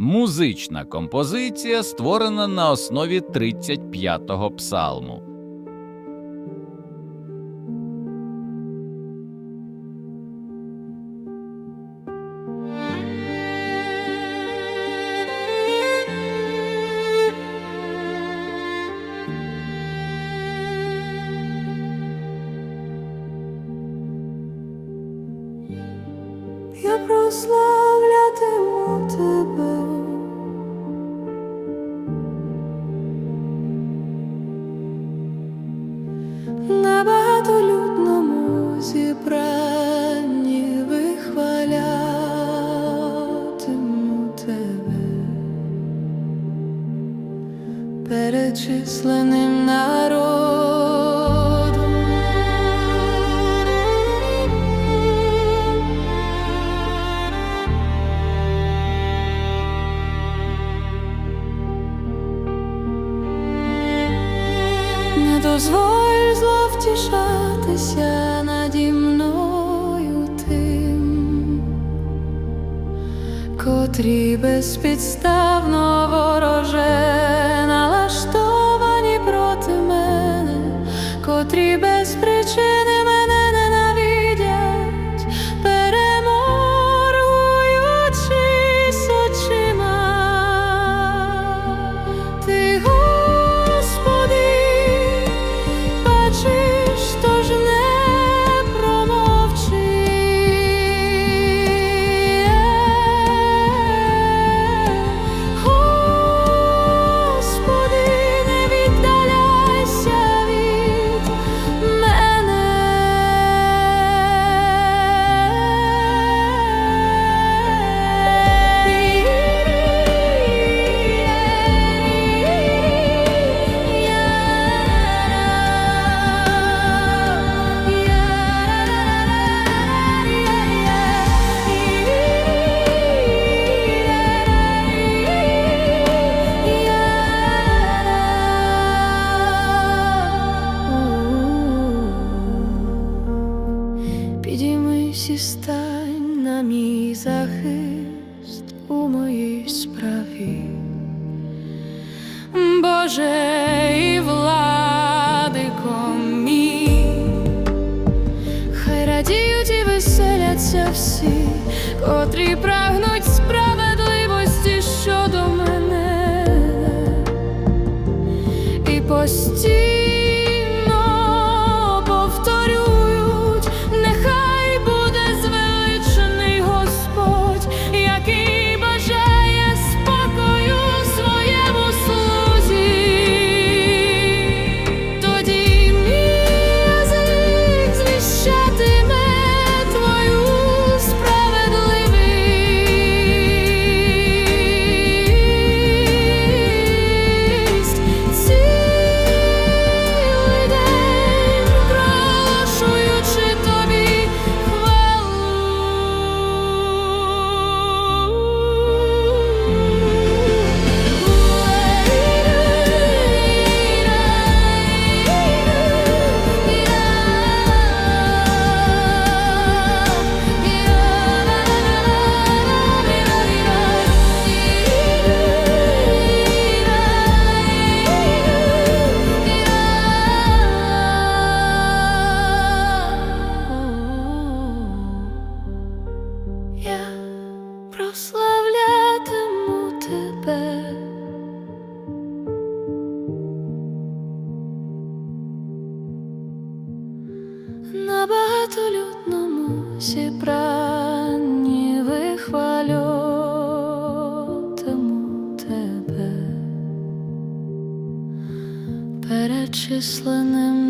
Музична композиція створена на основі 35-го псалму. Я прославлятиму тебе. Зібранні вихвалятиму тебе перед численним народом. Не дозволь зло втішатися наді мною тим, котрі безпідставно вороже захист у моїй справі. Боже і владико мій, хай радіють і веселяться всі, котрі прагнуть зібранні вихвалютиму тебе. Перед численним